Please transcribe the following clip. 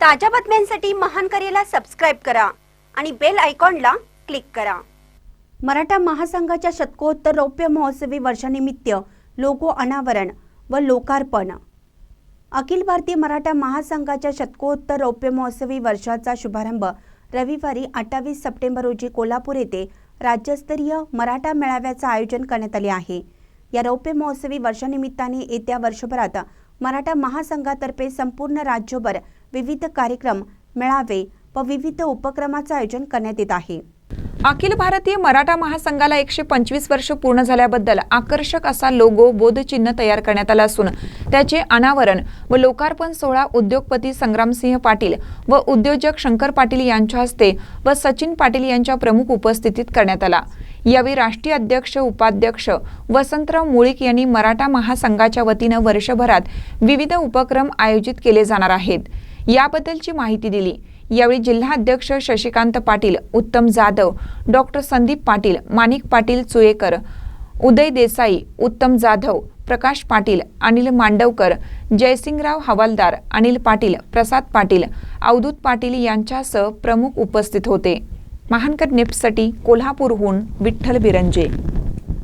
ताज्या बातम्यांसाठी महान करेला सबस्क्राईब करा आणि बेल आयकॉनला क्लिक करा. मराठा महासंघाच्या शतकोत्तर रौप्य महोत्सवी वर्षानिमित्त लोगो अनावरण व लोकार्पण. अखिल भारतीय मराठा महासंघाच्या शतकोत्तर रौप्य महोत्सवी वर्षाचा शुभारंभ रविवारी अठ्ठावीस सप्टेंबर रोजी कोल्हापूर येथे राज्यस्तरीय मराठा मेळाव्याचं आयोजन करण्यात आले आहे. या रौप्य महोत्सवी वर्षानिमित्ताने येत्या वर्षभरात मराठा महासंघातर्फे संपूर्ण राज्यभर विविध कार्यक्रम मेळावे व विविध उपक्रमाचं आयोजन करण्यात येत आहे. अखिल भारतीय मराठा महासंघाला एकशे पंचवीस वर्ष पूर्ण झाल्याबद्दल आकर्षक असा लोगो बोधचिन्ह तयार करण्यात आला असून त्याचे अनावरण व लोकार्पण सोहळा उद्योगपती संग्रामसिंह पाटील व उद्योजक शंकर पाटील यांच्या हस्ते व सचिन पाटील यांच्या प्रमुख उपस्थितीत करण्यात आला. यावेळी राष्ट्रीय अध्यक्ष उपाध्यक्ष वसंतराव मुळीक यांनी मराठा महासंघाच्या वतीनं वर्षभरात विविध उपक्रम आयोजित केले जाणार आहेत. याबद्दलची माहिती दिली. यावेळी जिल्हाध्यक्ष शशिकांत पाटील उत्तम जाधव डॉक्टर संदीप पाटील माणिक पाटील चुयेकर उदय देसाई उत्तम जाधव प्रकाश पाटील अनिल मांडवकर जयसिंगराव हवालदार अनिल पाटील प्रसाद पाटील अवधूत पाटील यांच्यासह प्रमुख उपस्थित होते. महानकर नेप्ससाठी कोल्हापूरहून विठ्ठल बिरंजे.